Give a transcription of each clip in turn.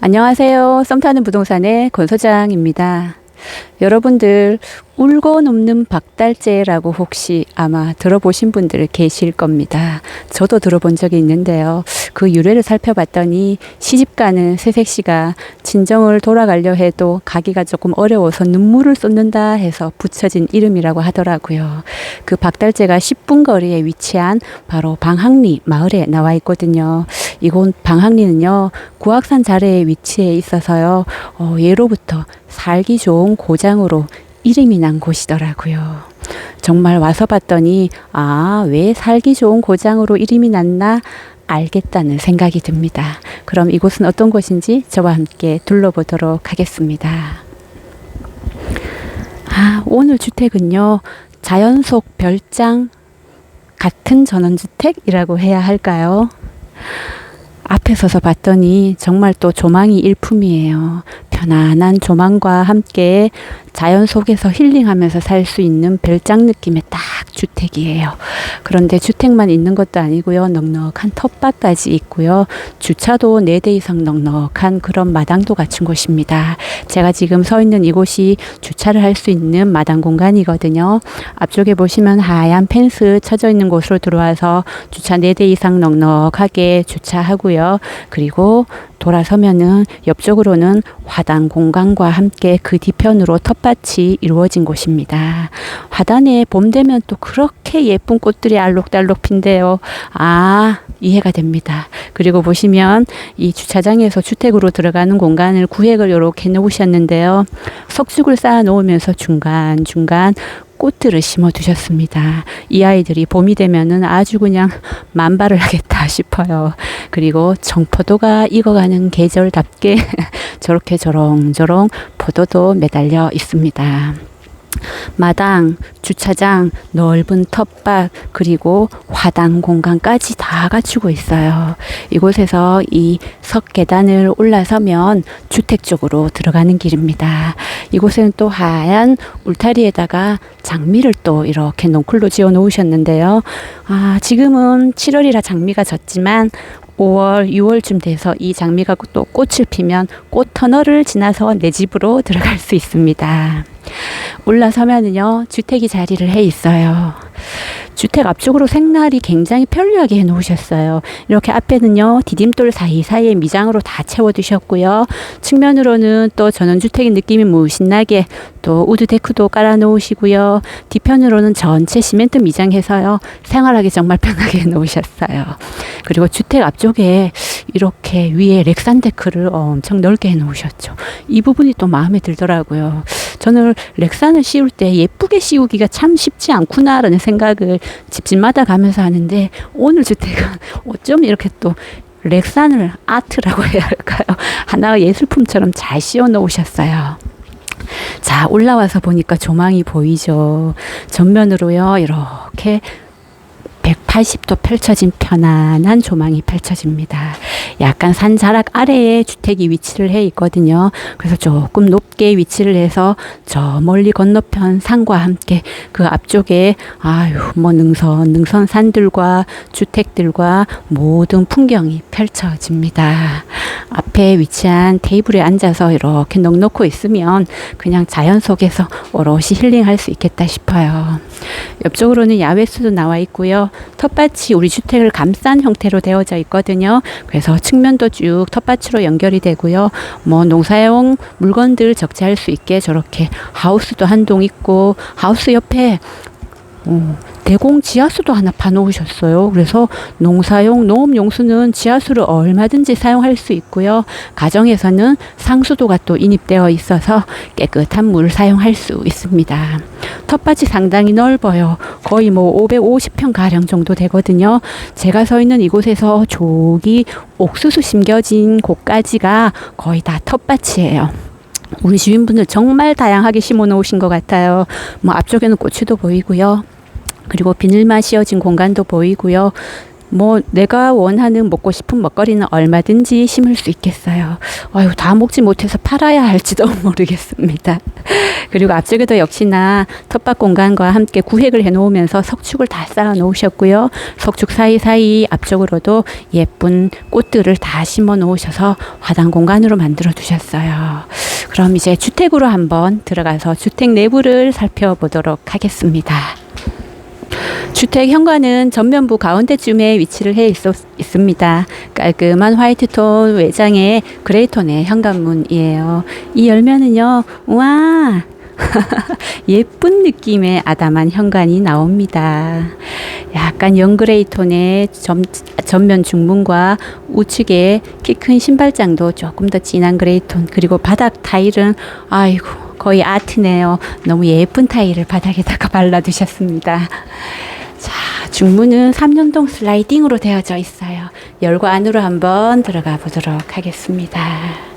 안녕하세요. 썸 타는 부동산의 권 소장입니다. 여러분들 울고 넘는 박달재라고 혹시 아마 들어보신 분들 계실 겁니다. 저도 들어본 적이 있는데요. 그 유래를 살펴봤더니 시집가는 새색 씨가 친정을 돌아가려 해도 가기가 조금 어려워서 눈물을 쏟는다 해서 붙여진 이름이라고 하더라고요. 그 박달재가 10분 거리에 위치한 바로 방학리 마을에 나와 있거든요. 이곳 방학리는요, 구악산 자래에 위치해 있어서요, 어, 예로부터 살기 좋은 고장으로 이름이 난 곳이더라고요. 정말 와서 봤더니, 아, 왜 살기 좋은 고장으로 이름이 났나? 알겠다는 생각이 듭니다. 그럼 이곳은 어떤 곳인지 저와 함께 둘러보도록 하겠습니다. 아, 오늘 주택은요, 자연 속 별장 같은 전원주택이라고 해야 할까요? 앞에 서서 봤더니 정말 또 조망이 일품이에요. 편안한 조망과 함께 자연 속에서 힐링하면서 살 수 있는 별장 느낌의 딱 주택이에요. 그런데 주택만 있는 것도 아니고요. 넉넉한 텃밭까지 있고요. 주차도 4대 이상 넉넉한 그런 마당도 갖춘 곳입니다. 제가 지금 서 있는 이곳이 주차를 할 수 있는 마당 공간이거든요. 앞쪽에 보시면 하얀 펜스 쳐져 있는 곳으로 들어와서 주차 4대 이상 넉넉하게 주차하고요. 그리고 돌아서면은 옆쪽으로는 화단 공간과 함께 그 뒤편으로 텃밭 이 이루어진 곳입니다. 화단에 봄 되면 또 그렇게 예쁜 꽃들이 알록달록 핀대요. 아, 이해가 됩니다. 그리고 보시면 이 주차장에서 주택으로 들어가는 공간을 구획을 이렇게 놓으셨는데요. 석죽을 쌓아 놓으면서 중간중간 꽃들을 심어 두셨습니다. 이 아이들이 봄이 되면은 아주 그냥 만발을 하겠다 싶어요. 그리고 청포도가 익어가는 계절답게 저렇게 저렁저렁 포도도 매달려 있습니다. 마당, 주차장, 넓은 텃밭, 그리고 화단 공간까지 다 갖추고 있어요. 이곳에서 이 석계단을 올라서면 주택 쪽으로 들어가는 길입니다. 이곳에는 또 하얀 울타리에다가 장미를 또 이렇게 넝쿨로 지어 놓으셨는데요. 아, 지금은 7월이라 장미가 졌지만 5월, 6월쯤 돼서 이 장미가 또 꽃을 피면 꽃 터널을 지나서 내 집으로 들어갈 수 있습니다. 올라서면은요, 주택이 자리를 해 있어요. 주택 앞쪽으로 생날이 굉장히 편리하게 해 놓으셨어요. 이렇게 앞에는요, 디딤돌 사이사이에 미장으로 다 채워 두셨고요. 측면으로는 또 전원주택의 느낌이 무신나게 또 우드 데크도 깔아 놓으시고요. 뒤편으로는 전체 시멘트 미장해서요, 생활하기 정말 편하게 해 놓으셨어요. 그리고 주택 앞쪽에 이렇게 위에 렉산 데크를 엄청 넓게 해 놓으셨죠. 이 부분이 또 마음에 들더라고요. 저는 렉산을 씌울 때 예쁘게 씌우기가 참 쉽지 않구나라는 생각을 집집마다 가면서 하는데 오늘 주택은 어쩜 이렇게 또 렉산을 아트라고 해야 할까요? 하나의 예술품처럼 잘 씌워 놓으셨어요. 자, 올라와서 보니까 조망이 보이죠. 전면으로요, 이렇게 180도 펼쳐진 편안한 조망이 펼쳐집니다. 약간 산 자락 아래에 주택이 위치를 해 있거든요. 그래서 조금 높게 위치를 해서 저 멀리 건너편 산과 함께 그 앞쪽에 아유 뭐 능선 능선 산들과 주택들과 모든 풍경이 펼쳐집니다. 앞에 위치한 테이블에 앉아서 이렇게 넉넉고 있으면 그냥 자연 속에서 오롯이 힐링할 수 있겠다 싶어요. 옆쪽으로는 야외수도 나와 있고요. 텃밭이 우리 주택을 감싼 형태로 되어져 있거든요. 그래서 측면도 쭉 텃밭으로 연결이 되고요. 뭐 농사용 물건들 적재할 수 있게 저렇게 하우스도 한 동 있고 하우스 옆에 어, 대공 지하수도 하나 파놓으셨어요. 그래서 농사용 농업 용수는 지하수를 얼마든지 사용할 수 있고요. 가정에서는 상수도가 또 인입되어 있어서 깨끗한 물을 사용할 수 있습니다. 텃밭이 상당히 넓어요. 거의 뭐 550평 가량 정도 되거든요. 제가 서 있는 이곳에서 저기 옥수수 심겨진 곳까지가 거의 다 텃밭이에요. 우리 주인분들 정말 다양하게 심어 놓으신 것 같아요. 뭐 앞쪽에는 고추도 보이고요. 그리고 비늘만 씌어진 공간도 보이고요. 뭐 내가 원하는 먹고 싶은 먹거리는 얼마든지 심을 수 있겠어요. 아유, 다 먹지 못해서 팔아야 할지도 모르겠습니다. 그리고 앞쪽에도 역시나 텃밭 공간과 함께 구획을 해 놓으면서 석축을 다 쌓아 놓으셨고요. 석축 사이사이 앞쪽으로도 예쁜 꽃들을 다 심어 놓으셔서 화단 공간으로 만들어 두셨어요. 그럼 이제 주택으로 한번 들어가서 주택 내부를 살펴보도록 하겠습니다. 주택 현관은 전면부 가운데쯤에 위치를 해 있었, 있습니다. 깔끔한 화이트톤 외장의 그레이톤의 현관문이에요. 이 열면은요, 와! 예쁜 느낌의 아담한 현관이 나옵니다. 약간 연그레이 톤의 점, 전면 중문과 우측에 키 큰 신발장도 조금 더 진한 그레이 톤 그리고 바닥 타일은 아이고 거의 아트네요. 너무 예쁜 타일을 바닥에다가 발라두셨습니다. 자, 중문은 3년동 슬라이딩으로 되어져 있어요. 열고 안으로 한번 들어가 보도록 하겠습니다.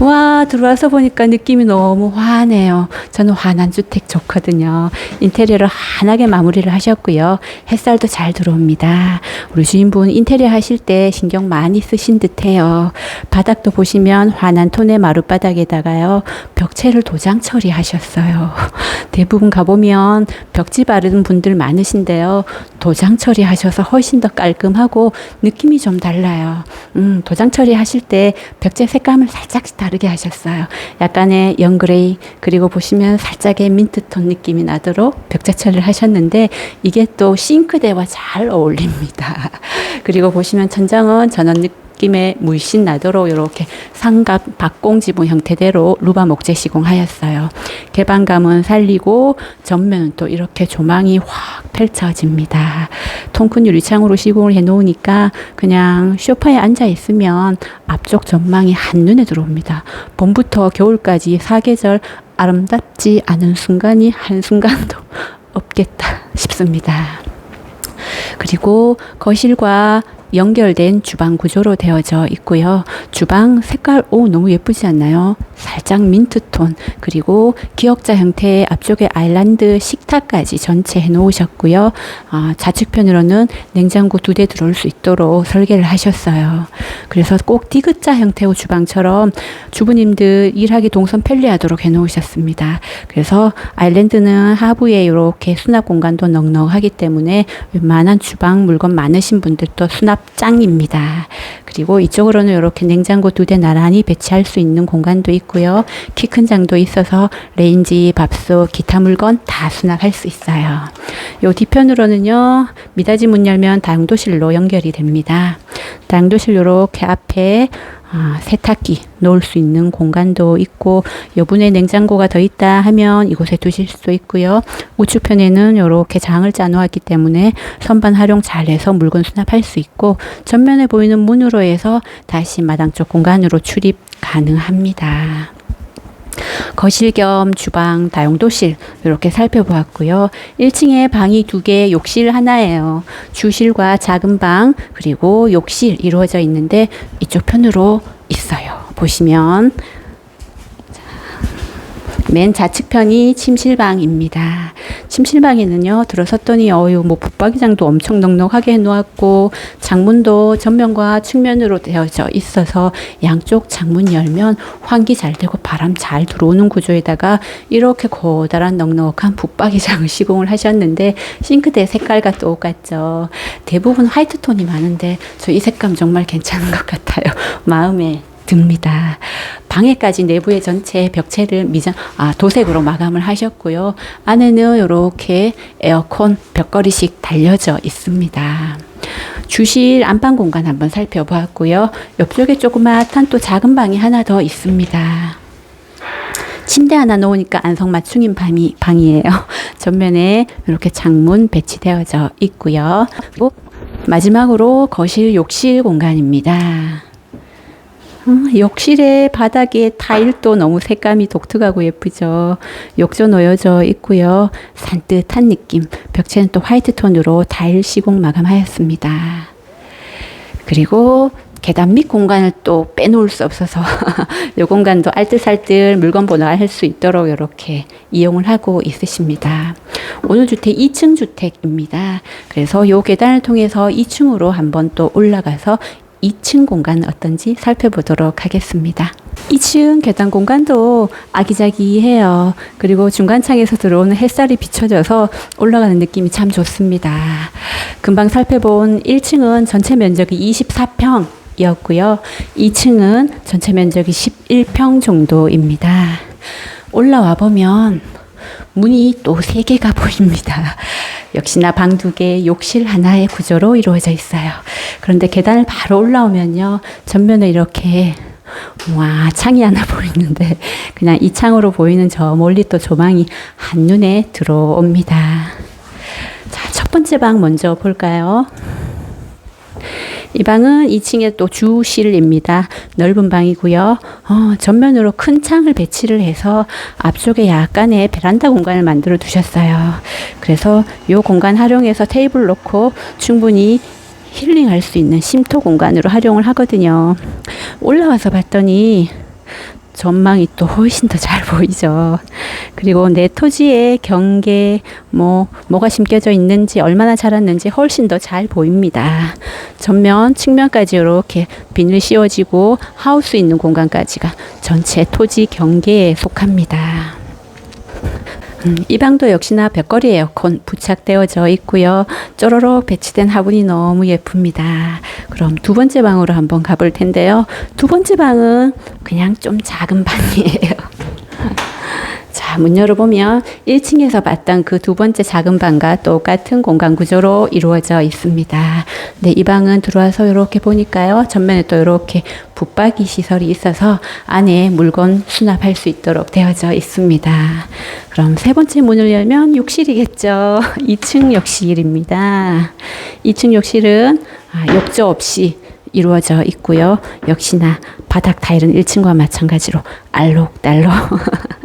와, 들어와서 보니까 느낌이 너무 환해요. 저는 환한 주택 좋거든요. 인테리어를 환하게 마무리를 하셨고요. 햇살도 잘 들어옵니다. 우리 주인분 인테리어 하실 때 신경 많이 쓰신 듯 해요. 바닥도 보시면 환한 톤의 마룻바닥에다가요. 벽체를 도장 처리하셨어요. 대부분 가보면 벽지 바르는 분들 많으신데요. 도장 처리하셔서 훨씬 더 깔끔하고 느낌이 좀 달라요. 음, 도장 처리하실 때 벽체 색감을 살짝 다 르게 하셨어요. 약간의 연그레이 그리고 보시면 살짝의 민트톤 느낌이 나도록 벽체 처리를 하셨는데 이게 또 싱크대와 잘 어울립니다. 그리고 보시면 천장은 전원 느낌의 물씬 나도록 이렇게 삼각 박공 지붕 형태대로 루바 목재 시공하였어요. 개방감은 살리고 전면은 또 이렇게 조망이 확 펼쳐집니다. 통큰 유리창으로 시공을 해 놓으니까 그냥 소파에 앉아 있으면 앞쪽 전망이 한눈에 들어옵니다. 봄부터 겨울까지 사계절 아름답지 않은 순간이 한순간도 없겠다 싶습니다. 그리고 거실과 연결된 주방 구조로 되어져 있고요. 주방 색깔 오 너무 예쁘지 않나요? 살짝 민트톤 그리고 기역자 형태의 앞쪽에 아일랜드 식탁까지 전체 해 놓으셨고요. 아, 좌측편으로는 냉장고 두 대 들어올 수 있도록 설계를 하셨어요. 그래서 꼭 디귿자 형태의 주방처럼 주부님들 일하기 동선 편리하도록 해 놓으셨습니다. 그래서 아일랜드는 하부에 이렇게 수납 공간도 넉넉하기 때문에 웬만한 주방 물건 많으신 분들도 수납 짱입니다. 그리고 이쪽으로는 이렇게 냉장고 두 대 나란히 배치할 수 있는 공간도 있고요. 키 큰 장도 있어서 레인지, 밥솥, 기타 물건 다 수납할 수 있어요. 요 뒤편으로는요. 미닫이 문 열면 다용도실로 연결이 됩니다. 다용도실 요렇게 앞에 아, 세탁기 놓을 수 있는 공간도 있고 여분의 냉장고가 더 있다 하면 이곳에 두실 수도 있고요. 우측편에는 이렇게 장을 짜놓았기 때문에 선반 활용 잘해서 물건 수납할 수 있고 전면에 보이는 문으로 해서 다시 마당 쪽 공간으로 출입 가능합니다. 거실 겸 주방, 다용도실 이렇게 살펴보았고요. 1층에 방이 두 개, 욕실 하나예요. 주실과 작은 방 그리고 욕실 이루어져 있는데 이쪽 편으로 있어요. 보시면 맨 좌측편이 침실방입니다. 침실방에는요, 들어섰더니, 어유, 뭐, 붙박이장도 엄청 넉넉하게 해놓았고, 창문도 전면과 측면으로 되어져 있어서, 양쪽 창문 열면 환기 잘 되고 바람 잘 들어오는 구조에다가, 이렇게 고다란 넉넉한 붙박이장을 시공을 하셨는데, 싱크대 색깔과 똑같죠. 대부분 화이트 톤이 많은데, 저 이 색감 정말 괜찮은 것 같아요. 마음에 듭니다. 방에까지 내부의 전체 벽체를 미장 아 도색으로 마감을 하셨고요. 안에는 이렇게 에어컨 벽걸이식 달려져 있습니다. 주실 안방 공간 한번 살펴보았고요. 옆쪽에 조그맣한 또 작은 방이 하나 더 있습니다. 침대 하나 놓으니까 안성맞춤인 방이, 방이에요. 전면에 이렇게 창문 배치되어져 있고요. 마지막으로 거실 욕실 공간입니다. 음, 욕실의 바닥에 타일도 너무 색감이 독특하고 예쁘죠. 욕조 놓여져 있고요. 산뜻한 느낌. 벽체는 또 화이트 톤으로 타일 시공 마감하였습니다. 그리고 계단 밑 공간을 또 빼놓을 수 없어서 이 공간도 알뜰살뜰 물건 보관할 수 있도록 이렇게 이용을 하고 있으십니다. 오늘 주택 2층 주택입니다. 그래서 이 계단을 통해서 2층으로 한번 또 올라가서 2층 공간 어떤지 살펴보도록 하겠습니다. 2층 계단 공간도 아기자기해요. 그리고 중간창에서 들어오는 햇살이 비춰져서 올라가는 느낌이 참 좋습니다. 금방 살펴본 1층은 전체 면적이 24평 이었고요. 2층은 전체 면적이 11평 정도입니다. 올라와 보면 문이 또 세 개가 보입니다. 역시나 방 두 개, 욕실 하나의 구조로 이루어져 있어요. 그런데 계단을 바로 올라오면요. 전면에 이렇게 와, 창이 하나 보이는데 그냥 이 창으로 보이는 저 멀리 또 조망이 한눈에 들어옵니다. 자, 첫 번째 방 먼저 볼까요? 이 방은 2층에 또 주실입니다. 넓은 방이고요. 어, 전면으로 큰 창을 배치를 해서 앞쪽에 약간의 베란다 공간을 만들어 두셨어요. 그래서 이 공간 활용해서 테이블 놓고 충분히 힐링할 수 있는 쉼터 공간으로 활용을 하거든요. 올라와서 봤더니 전망이 또 훨씬 더 잘 보이죠. 그리고 내 토지의 경계, 뭐, 뭐가 심겨져 있는지, 얼마나 자랐는지 훨씬 더 잘 보입니다. 전면, 측면까지 이렇게 비늘 씌워지고 하우스 있는 공간까지가 전체 토지 경계에 속합니다. 음, 이 방도 역시나 벽걸이 에어컨 부착되어져 있고요. 쪼로록 배치된 화분이 너무 예쁩니다. 그럼 두 번째 방으로 한번 가볼 텐데요. 두 번째 방은 그냥 좀 작은 방이에요. 자, 문 열어보면 1층에서 봤던 그 두 번째 작은 방과 똑같은 공간 구조로 이루어져 있습니다. 네, 이 방은 들어와서 이렇게 보니까요. 전면에 또 이렇게 붙박이 시설이 있어서 안에 물건 수납할 수 있도록 되어져 있습니다. 그럼 세 번째 문을 열면 욕실이겠죠. 2층 욕실입니다. 2층 욕실은 아, 욕조 없이 이루어져 있고요. 역시나 바닥 타일은 1층과 마찬가지로 알록달록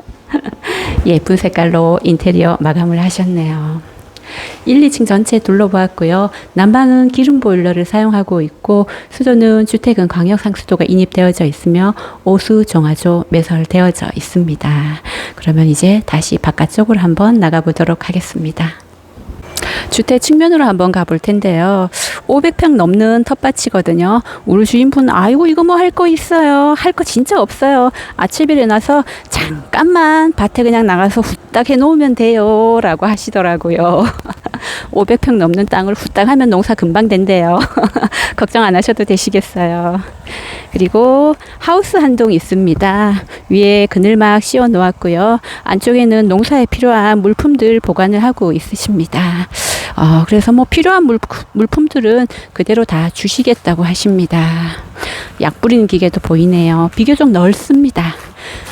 예쁜 색깔로 인테리어 마감을 하셨네요. 1, 2층 전체 둘러보았고요. 난방은 기름 보일러를 사용하고 있고 수도는 주택은 광역 상수도가 인입되어져 있으며 오수 정화조 매설되어져 있습니다. 그러면 이제 다시 바깥쪽으로 한번 나가보도록 하겠습니다. 주택 측면으로 한번 가볼 텐데요. 500평 넘는 텃밭이거든요. 우리 주인분, 아이고, 이거 뭐 할 거 있어요. 할 거 진짜 없어요. 아침에 일어나서 잠깐만 밭에 그냥 나가서 후딱 해놓으면 돼요. 라고 하시더라고요. 500평 넘는 땅을 후딱 하면 농사 금방 된대요. 걱정 안 하셔도 되시겠어요. 그리고 하우스 한 동 있습니다. 위에 그늘막 씌워 놓았고요. 안쪽에는 농사에 필요한 물품들 보관을 하고 있으십니다. 어, 그래서 뭐 필요한 물, 물품들은 그대로 다 주시겠다고 하십니다. 약 뿌리는 기계도 보이네요. 비교적 넓습니다.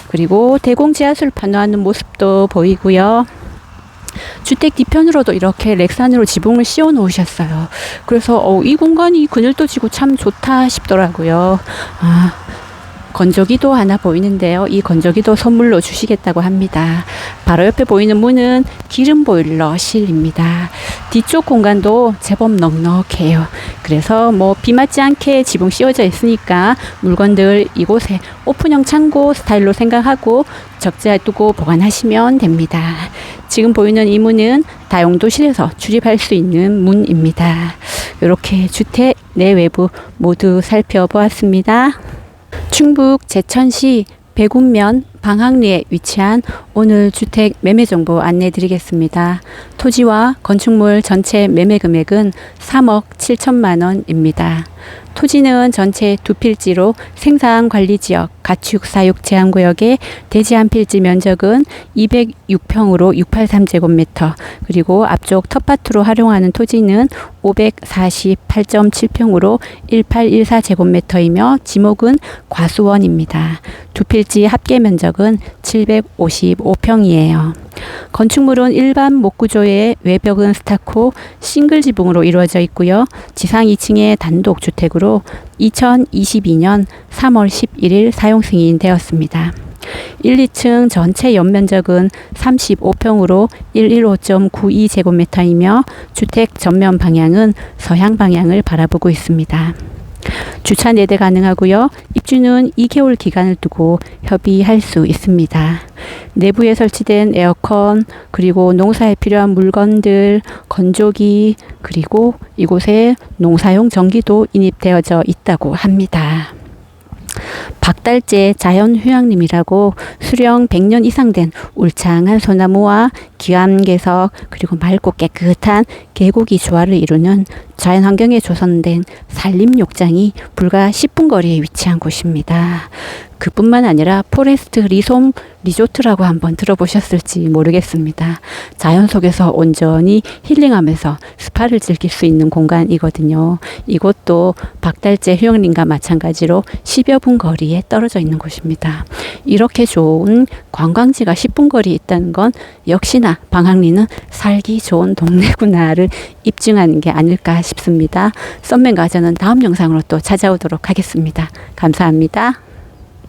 그리고 대공 지하수를 판호하는 모습도 보이고요. 주택 뒤편으로도 이렇게 렉산으로 지붕을 씌워 놓으셨어요. 그래서 어, 이 공간이 그늘도 지고 참 좋다 싶더라고요. 아, 건조기도 하나 보이는데요. 이 건조기도 선물로 주시겠다고 합니다. 바로 옆에 보이는 문은 기름 보일러 실입니다. 뒤쪽 공간도 제법 넉넉해요. 그래서 뭐 비 맞지 않게 지붕 씌워져 있으니까 물건들 이곳에 오픈형 창고 스타일로 생각하고 적재해 두고 보관하시면 됩니다. 지금 보이는 이 문은 다용도실에서 출입할 수 있는 문입니다. 이렇게 주택 내외부 모두 살펴보았습니다. 충북 제천시 백운면 방학리에 위치한 오늘 주택 매매 정보 안내 드리겠습니다. 토지와 건축물 전체 매매 금액은 3억 7천만 원입니다. 토지는 전체 두 필지로 생산 관리 지역 가축 사육 제한 구역의 대지 한 필지 면적은 206평으로 683제곱미터 그리고 앞쪽 텃밭으로 활용하는 토지는 548.7평으로 1814제곱미터이며 지목은 과수원입니다. 두 필지 합계 면적은 755평이에요. 건축물은 일반 목구조의 외벽은 스타코 싱글 지붕으로 이루어져 있고요. 지상 2층의 단독 주택으로 2022년 3월 11일 사용 승인되었습니다. 1, 2층 전체 연면적은 35평으로 115.92제곱미터이며 주택 전면 방향은 서향 방향을 바라보고 있습니다. 주차 4대 가능하고요. 입주는 2개월 기간을 두고 협의할 수 있습니다. 내부에 설치된 에어컨, 그리고 농사에 필요한 물건들, 건조기, 그리고 이곳에 농사용 전기도 인입되어져 있다고 합니다. 박달재 자연휴양림이라고 수령 100년 이상 된 울창한 소나무와 기암괴석 그리고 맑고 깨끗한 계곡이 조화를 이루는 자연환경에 조성된 산림욕장이 불과 10분 거리에 위치한 곳입니다. 그뿐만 아니라 포레스트 리솜 리조트라고 한번 들어보셨을지 모르겠습니다. 자연 속에서 온전히 힐링하면서 스파를 즐길 수 있는 공간이거든요. 이곳도 박달재 휴양림과 마찬가지로 10여 분 거리에 떨어져 있는 곳입니다. 이렇게 좋은 관광지가 10분 거리에 있다는 건 역시나 방학리는 살기 좋은 동네구나를 입증하는 게 아닐까 싶습니다. 썸맨과 저는 다음 영상으로 또 찾아오도록 하겠습니다. 감사합니다.